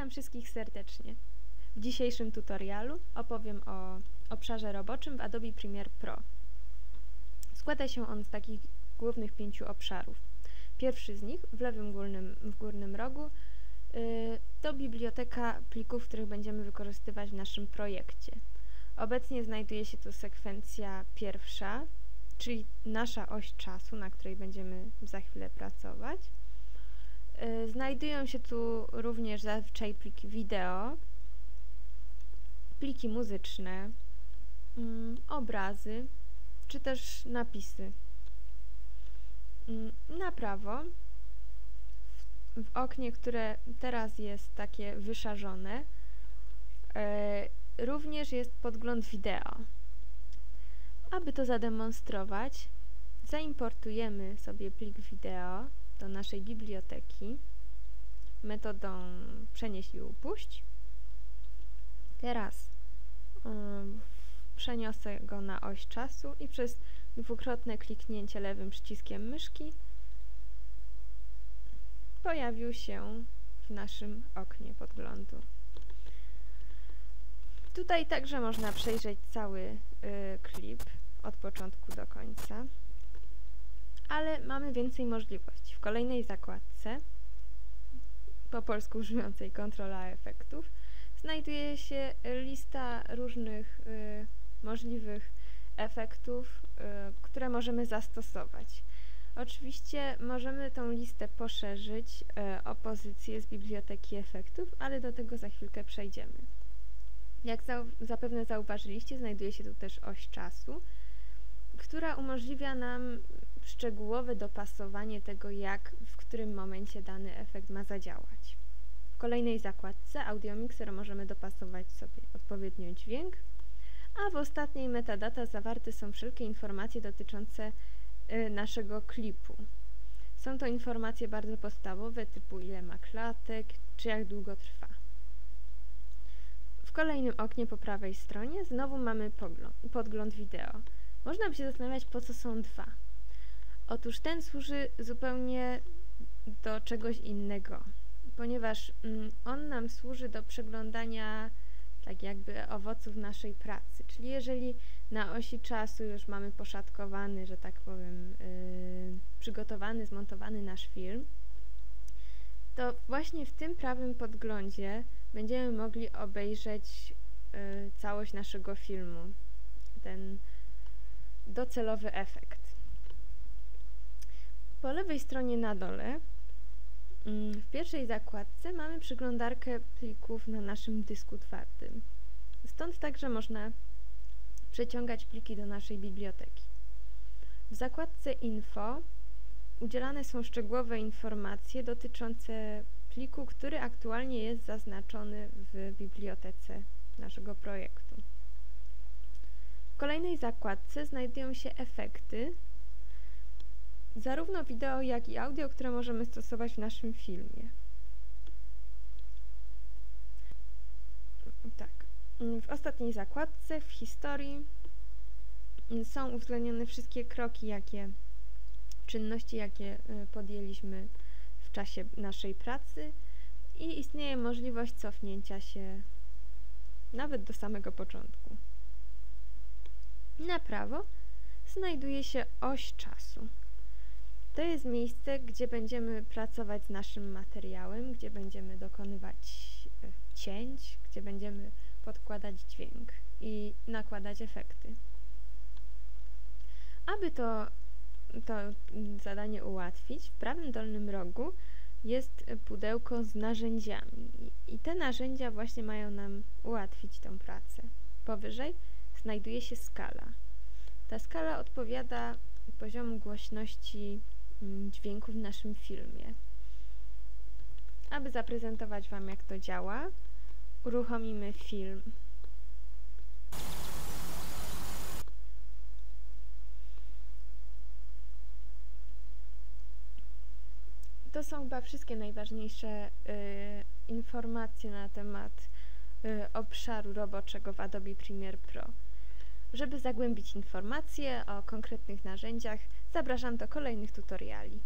Witam wszystkich serdecznie. W dzisiejszym tutorialu opowiem o obszarze roboczym w Adobe Premiere Pro. Składa się on z takich głównych pięciu obszarów. Pierwszy z nich, w lewym górnym, w górnym rogu, yy, to biblioteka plików, których będziemy wykorzystywać w naszym projekcie. Obecnie znajduje się tu sekwencja pierwsza, czyli nasza oś czasu, na której będziemy za chwilę pracować. Y, znajdują się tu również zazwyczaj pliki wideo, pliki muzyczne, mm, obrazy czy też napisy. Mm, na prawo, w, oknie, które teraz jest takie wyszarzone, y, również jest podgląd wideo. Aby to zademonstrować, zaimportujemy sobie plik wideo do naszej biblioteki metodą przenieś i upuść. Teraz yy, przeniosę go na oś czasu i przez dwukrotne kliknięcie lewym przyciskiem myszki pojawił się w naszym oknie podglądu. Tutaj także można przejrzeć cały y, klip od początku do końca ale mamy więcej możliwości. W kolejnej zakładce, po polsku używającej kontrola efektów, znajduje się lista różnych y, możliwych efektów, y, które możemy zastosować. Oczywiście możemy tą listę poszerzyć y, o pozycję z biblioteki efektów, ale do tego za chwilkę przejdziemy. Jak za, zapewne zauważyliście, znajduje się tu też oś czasu, która umożliwia nam szczegółowe dopasowanie tego, jak w którym momencie dany efekt ma zadziałać. W kolejnej zakładce Audiomixer możemy dopasować sobie odpowiednio dźwięk, a w ostatniej metadata zawarte są wszelkie informacje dotyczące y, naszego klipu. Są to informacje bardzo podstawowe, typu ile ma klatek, czy jak długo trwa. W kolejnym oknie po prawej stronie znowu mamy podgląd wideo. Można by się zastanawiać, po co są dwa. Otóż ten służy zupełnie do czegoś innego, ponieważ mm, on nam służy do przeglądania tak jakby owoców naszej pracy. Czyli jeżeli na osi czasu już mamy poszatkowany, że tak powiem, yy, przygotowany, zmontowany nasz film, to właśnie w tym prawym podglądzie będziemy mogli obejrzeć yy, całość naszego filmu, ten docelowy efekt. Po lewej stronie na dole mm, w pierwszej zakładce mamy przeglądarkę plików na naszym dysku twardym. Stąd także można przeciągać pliki do naszej biblioteki. W zakładce Info udzielane są szczegółowe informacje dotyczące pliku, który aktualnie jest zaznaczony w bibliotece naszego projektu. W kolejnej zakładce znajdują się efekty, zarówno wideo, jak i audio, które możemy stosować w naszym filmie. Tak. W ostatniej zakładce, w historii są uwzględnione wszystkie kroki, jakie, czynności, jakie y, podjęliśmy w czasie naszej pracy i istnieje możliwość cofnięcia się nawet do samego początku. Na prawo znajduje się oś czasu. To jest miejsce, gdzie będziemy pracować z naszym materiałem, gdzie będziemy dokonywać e, cięć, gdzie będziemy podkładać dźwięk i nakładać efekty. Aby to, to zadanie ułatwić, w prawym dolnym rogu jest pudełko z narzędziami i te narzędzia właśnie mają nam ułatwić tę pracę. Powyżej znajduje się skala. Ta skala odpowiada poziomu głośności dźwięku w naszym filmie. Aby zaprezentować Wam, jak to działa, uruchomimy film. To są chyba wszystkie najważniejsze y, informacje na temat y, obszaru roboczego w Adobe Premiere Pro. Żeby zagłębić informacje o konkretnych narzędziach, zapraszam do kolejnych tutoriali.